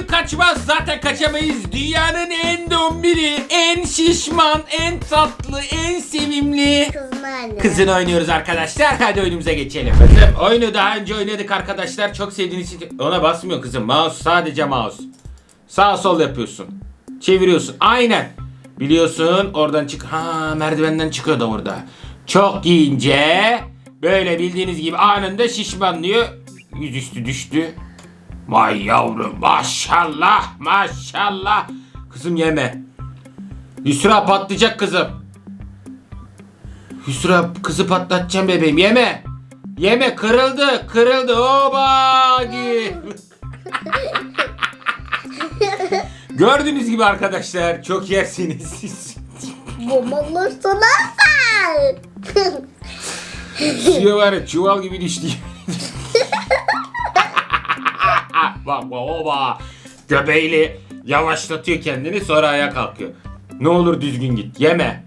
boy kaçmaz zaten kaçamayız. Dünyanın en dombili, en şişman, en tatlı, en sevimli Kızın anne. kızını oynuyoruz arkadaşlar. Hadi oyunumuza geçelim. Kızım oyunu daha önce oynadık arkadaşlar. Çok sevdiğiniz için ona basmıyor kızım. Mouse sadece mouse. Sağ sol yapıyorsun. Çeviriyorsun. Aynen. Biliyorsun oradan çık. Ha merdivenden çıkıyor da orada. Çok giyince böyle bildiğiniz gibi anında şişmanlıyor. Yüzüstü düştü. Vay yavrum maşallah maşallah. Kızım yeme. Yusra patlayacak kızım. Hüsra kızı patlatacağım bebeğim yeme. Yeme kırıldı kırıldı oba. Gördüğünüz gibi arkadaşlar çok yersiniz siz. Bombalar sana sen. Suya var çuval gibi düştü. Bak bak oba. Göbeğiyle yavaşlatıyor kendini sonra ayağa kalkıyor. Ne olur düzgün git yeme.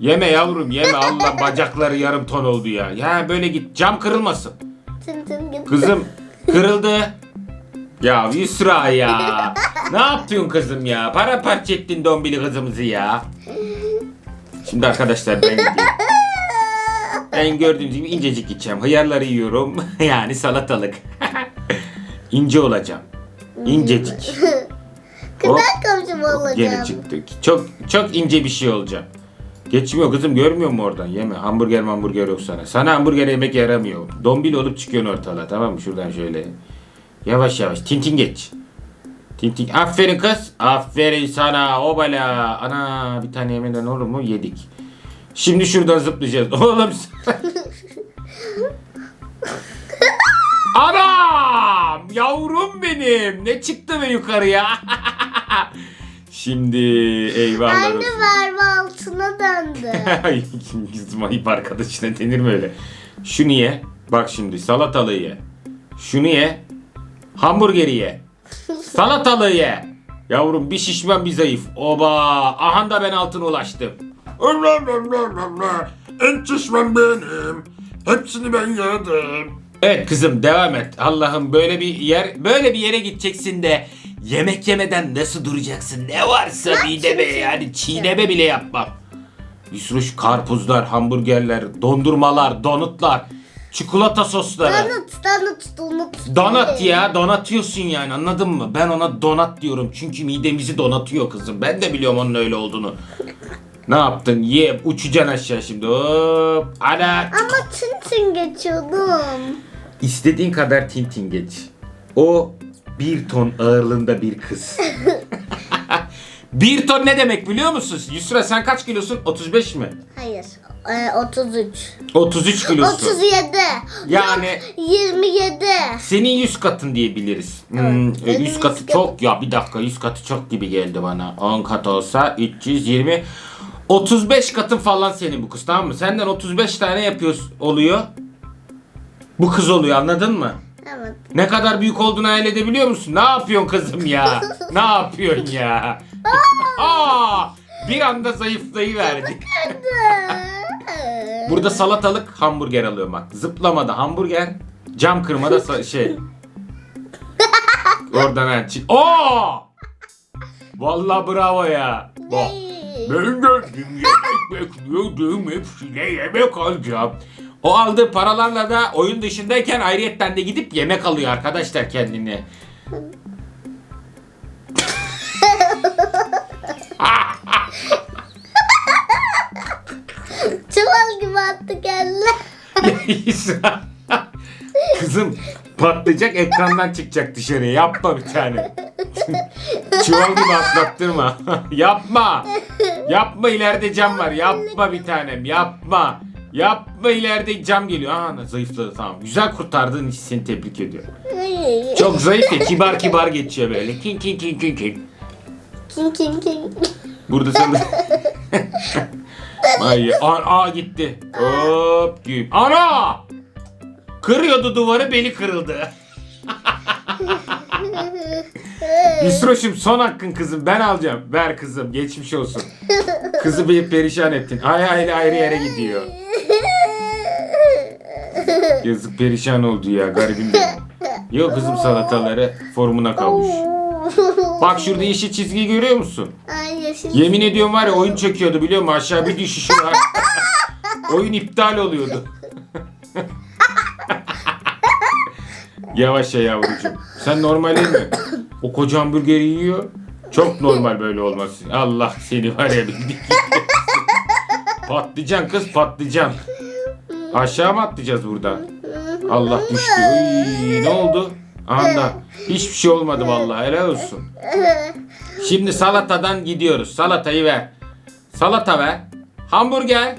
Yeme yavrum yeme Allah bacakları yarım ton oldu ya. Ya böyle git cam kırılmasın. Tın tın git. Kızım kırıldı. Ya Yusra ya. ne yapıyorsun kızım ya? Para parça ettin dombili kızımızı ya. Şimdi arkadaşlar ben gideyim. Ben gördüğünüz gibi incecik gideceğim. Hıyarları yiyorum. yani salatalık. İnce olacağım. İncecik. Hop, Kızar komşum olacağım. Gene çıktı. Çok çok ince bir şey olacağım. Geçmiyor kızım görmüyor mu oradan? Yeme. Hamburger hamburger yok sana. Sana hamburger yemek yaramıyor. Dombil olup çıkıyorsun ortalığa tamam mı? Şuradan şöyle. Yavaş yavaş. Tintin geç. Tintin. Aferin kız. Aferin sana. Obala. Ana bir tane yemeden olur mu? Yedik. Şimdi şuradan zıplayacağız. Oğlum Anam! Yavrum benim. Ne çıktı be yukarıya? Şimdi eyvallah Anne olsun. verme altına döndü. Ay, Bizim ayıp arkadaşına denir mi öyle? Şunu ye. Bak şimdi salatalığı ye. Şunu ye. Hamburgeri ye. Salatalığı ye. Yavrum bir şişman bir zayıf. Oba. Aha da ben altına ulaştım. En şişman benim. Hepsini ben yedim. Evet kızım devam et. Allah'ım böyle bir yer böyle bir yere gideceksin de yemek yemeden nasıl duracaksın? Ne varsa mideme yani çiğneme bile yapmam. Yusruş karpuzlar, hamburgerler, dondurmalar, donutlar, çikolata sosları. Donut, donut, donut. Donat ya donatıyorsun yani anladın mı? Ben ona donat diyorum çünkü midemizi donatıyor kızım. Ben de biliyorum onun öyle olduğunu. Ne yaptın? Ye uçacaksın aşağı şimdi. Hop. Ana. Ama tın tın geçiyordum. İstediğin kadar tintin geç. O bir ton ağırlığında bir kız. bir ton ne demek biliyor musun? Yusra sen kaç kilosun? 35 mi? Hayır. Ee, 33. 33 kilosun. 37. Yani 27. senin 100 katın diyebiliriz. Hmm, Evet, e, benim 100 yüz katı çok ya bir dakika 100 katı çok gibi geldi bana. 10 kat olsa 320 35 katın falan senin bu kız tamam mı? Senden 35 tane yapıyoruz oluyor. Bu kız oluyor anladın mı? Evet. Ne kadar büyük olduğunu hayal edebiliyor musun? Ne yapıyorsun kızım ya? ne yapıyorsun ya? Aa! Bir anda zayıflayıverdik. Burada salatalık hamburger alıyorum bak. Zıplamada hamburger, cam kırmada şey. Oradan ha. Oo! Vallahi bravo ya. Bak. Ben geldim yemek bekliyordum hepsine yemek alacağım. O aldığı paralarla da oyun dışındayken ayrıyetten de gidip yemek alıyor arkadaşlar kendine. Çuval gibi attı kendine. İsa. Kızım patlayacak ekrandan çıkacak dışarıya. Yapma bir tane. Çuval gibi atlattırma. yapma. Yapma ileride cam var. Yapma bir tanem. Yapma. Yapma ileride cam geliyor. Aa zayıfladı tamam. Güzel kurtardığın için seni tebrik ediyorum. Çok zayıf ya kibar kibar geçiyor böyle. King king king king king. King king king. Burada sana... Ay, aa, aa gitti. Hop güm. Ana! Kırıyordu duvarı beli kırıldı. Yusroş'um son hakkın kızım ben alacağım. Ver kızım geçmiş olsun. Kızı bir perişan ettin. Ay ayrı ayrı yere gidiyor. Yazık perişan oldu ya garibim benim. Yok kızım salataları formuna kavmuş. Bak şurada yeşil çizgiyi görüyor musun? Ay yeşil. Yemin ediyorum var ya oyun çöküyordu biliyor musun? Aşağı bir düşüşü var. oyun iptal oluyordu. Yavaş ya yavrucuğum. Sen normal değil mi? O koca hamburgeri yiyor. Çok normal böyle olması. Allah seni var ya bildik. patlıcan kız patlıcan. Aşağı mı atlayacağız buradan? Allah düştü. Uy, ne oldu? Anda. Hiçbir şey olmadı vallahi. Helal olsun. Şimdi salatadan gidiyoruz. Salatayı ver. Salata ver. Hamburger.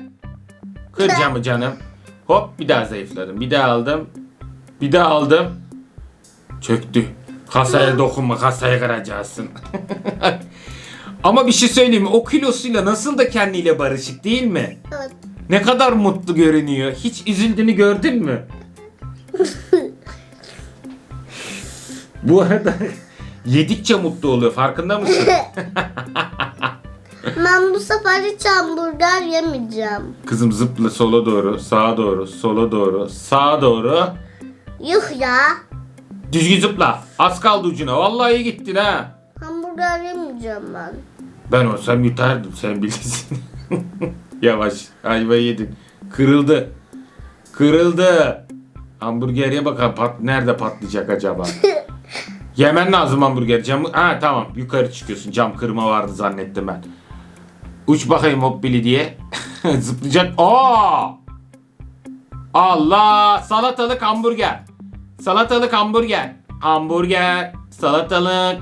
Kır camı canım. Hop bir daha zayıfladım. Bir daha aldım. Bir daha aldım. Çöktü. Kasaya dokunma kasaya kıracaksın. Ama bir şey söyleyeyim mi? O kilosuyla nasıl da kendiyle barışık değil mi? Evet. Ne kadar mutlu görünüyor. Hiç üzüldüğünü gördün mü? Bu arada yedikçe mutlu oluyor. Farkında mısın? Ben bu sefer hiç hamburger yemeyeceğim. Kızım zıpla sola doğru, sağa doğru, sola doğru, sağa doğru. Yuh ya. Düzgün zıpla. Az kaldı ucuna. Vallahi iyi gittin ha. Hamburger yemeyeceğim ben. Ben olsam yutardım sen bilirsin. Yavaş. Ayva yedin. Kırıldı. Kırıldı. Hamburgeriye bakalım pat nerede patlayacak acaba? Yemen lazım hamburger. Camı ha tamam yukarı çıkıyorsun. Cam kırma vardı zannettim ben. Uç bakayım hoppili diye. Zıplayacak. Aa! Allah! Salatalık hamburger. Salatalık hamburger. Hamburger. Salatalık.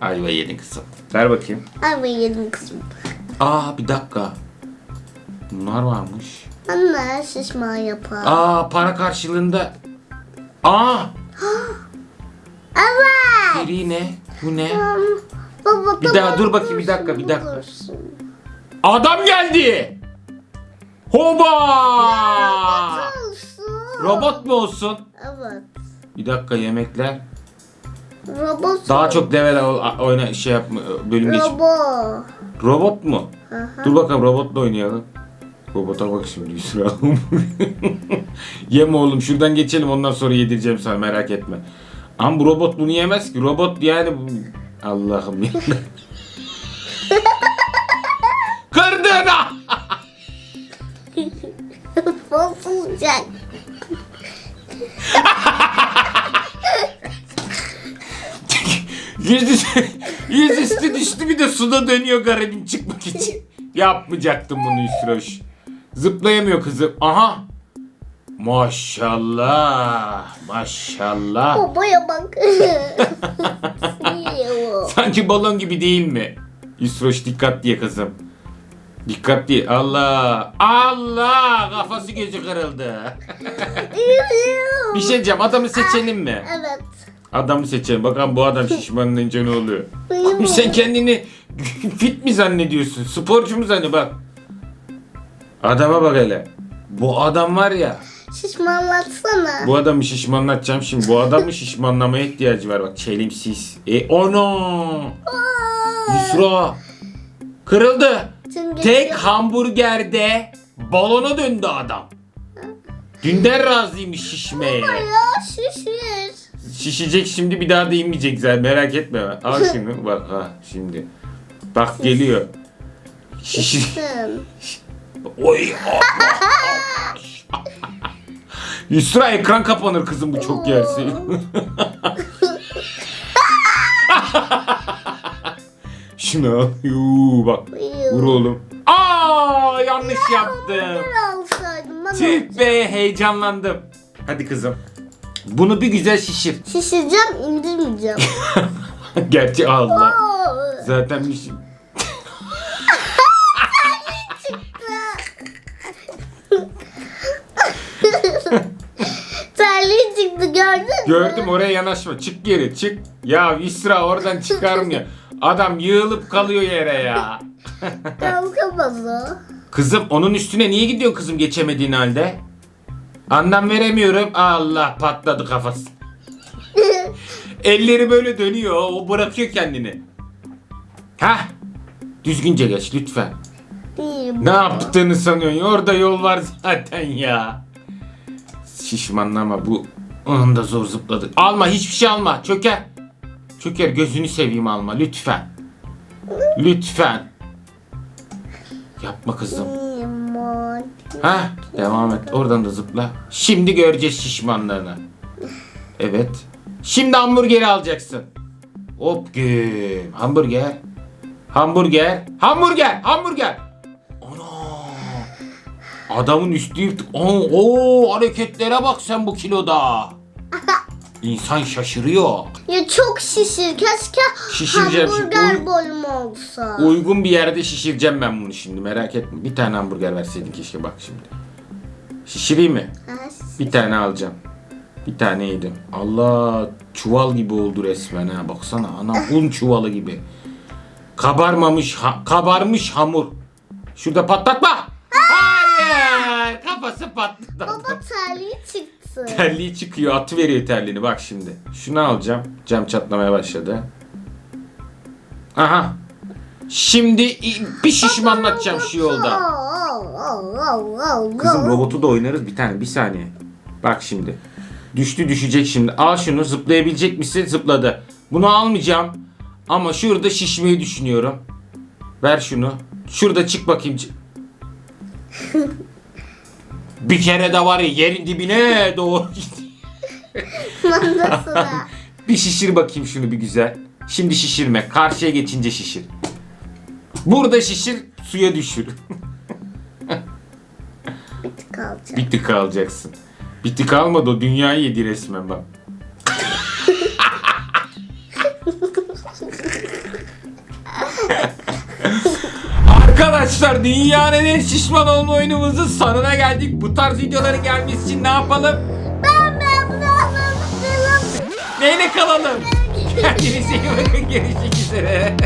Ayva yedin kızım. Ver bakayım. Ay yedim kızım. Aa bir dakika. Bunlar varmış. Anne şişman yapar. Aa para karşılığında. Aa Evet. seri ne? Bu ne? Tamam. Baba, Bir daha dur bakayım, bir dakika, bir dakika. dursun. Adam geldi. Hoba! Robot mu olsun? Evet. Bir dakika yemekler. Robot. Daha çok level oyna şey yapma bölüm geç. Robot. Robot mu? Aha. Dur bakalım robotla oynayalım. Robota bak şimdi Yusra. Yeme oğlum şuradan geçelim ondan sonra yedireceğim sana merak etme. Ama bu robot bunu yemez ki. Robot yani. Allah'ım ya. Kırdın ha! Bozulacak. Yüzüstü, yüzüstü düştü bir de suda dönüyor garibim çıkmak için. Yapmayacaktım bunu Yusroş. Zıplayamıyor kızım. Aha. Maşallah. Maşallah. Babaya bak. Sanki balon gibi değil mi? Yusroş dikkat diye kızım. Dikkat diye. Allah. Allah. Kafası gözü kırıldı. bir şey diyeceğim. Adamı seçelim mi? Evet. Adamı seçelim. Bakalım bu adam şişmanlayınca ne oluyor? Abi sen kendini fit mi zannediyorsun? Sporcu mu zannediyorsun? Bak. Adama bak hele. Bu adam var ya. Şişmanlatsana. Bu adamı şişmanlatacağım şimdi. Bu adamın şişmanlamaya ihtiyacı var. Bak çelimsiz. E ono. Yusra. Kırıldı. Çünkü Tek hamburgerde balona döndü adam. Dünden razıymış şişmeye. Ya şişir. Şişecek şimdi bir daha da inmeyecek zaten merak etme. Al şunu bak ha şimdi. Bak geliyor. Şişi. Oy. Yusra ekran kapanır kızım bu çok yersi. Şunu al. Yuu, bak. Vur oğlum. Aa yanlış yaptım. Tüh be heyecanlandım. Hadi kızım. Bunu bir güzel şişir. Şişireceğim indirmeyeceğim. Gerçi Allah. Zaten bir şey. Terliği çıktı gördün mü? Gördüm oraya yanaşma. Çık geri çık. Ya Visra oradan çıkarmıyor. Adam yığılıp kalıyor yere ya. Kalkamaz o. Kızım onun üstüne niye gidiyor kızım geçemediğin halde? Anlam veremiyorum. Allah patladı kafası. Elleri böyle dönüyor. O bırakıyor kendini. Hah. Düzgünce geç lütfen. Ne yaptığını sanıyorsun? Orada yol var zaten ya. Şişmanlama bu. Onun da zor zıpladı. Alma hiçbir şey alma. Çöker. Şoker gözünü seveyim alma lütfen. Lütfen. Yapma kızım. Ha, devam et. Oradan da zıpla. Şimdi göreceğiz şişmanlığını. Evet. Şimdi hamburgeri alacaksın. Hop güm. Hamburger. Hamburger. Hamburger. Hamburger. Ana. Adamın üstü yırtık. Oo, hareketlere bak sen bu kiloda. İnsan şaşırıyor. Ya çok şişir. Keşke Şişireceğim şimdi. hamburger bölümü olsa. Uygun bir yerde şişireceğim ben bunu şimdi merak etme. Bir tane hamburger verseydin keşke bak şimdi. Şişireyim mi? Ha, Bir tane alacağım. Bir tane yedim. Allah çuval gibi oldu resmen ha. Baksana ana un çuvalı gibi. Kabarmamış ha- kabarmış hamur. Şurada patlatma. Hayır. Kafası patladı. Baba terliği çıktı. Terliği çıkıyor. Atı veriyor terliğini. Bak şimdi. Şunu alacağım. Cam çatlamaya başladı. Aha. Şimdi bir şişmanlatacağım şu yolda. Kızım robotu da oynarız bir tane. Bir saniye. Bak şimdi. Düştü düşecek şimdi. Al şunu. Zıplayabilecek misin? Zıpladı. Bunu almayacağım. Ama şurada şişmeyi düşünüyorum. Ver şunu. Şurada çık bakayım. Bir kere de var ya yerin dibine doğru gidiyor. Manda sıra. Bir şişir bakayım şunu bir güzel. Şimdi şişirme. Karşıya geçince şişir. Burada şişir, suya düşür. Kalacak. Bir tık alacaksın. Bir tık almadı o dünyayı yedi resmen bak. Arkadaşlar dünyanın en şişman olma oyunumuzun sonuna geldik. Bu tarz videoların gelmesi için ne yapalım? Ben ben bunu anlamıştım. Neyle kalalım? Kendinize iyi bakın. Görüşmek üzere.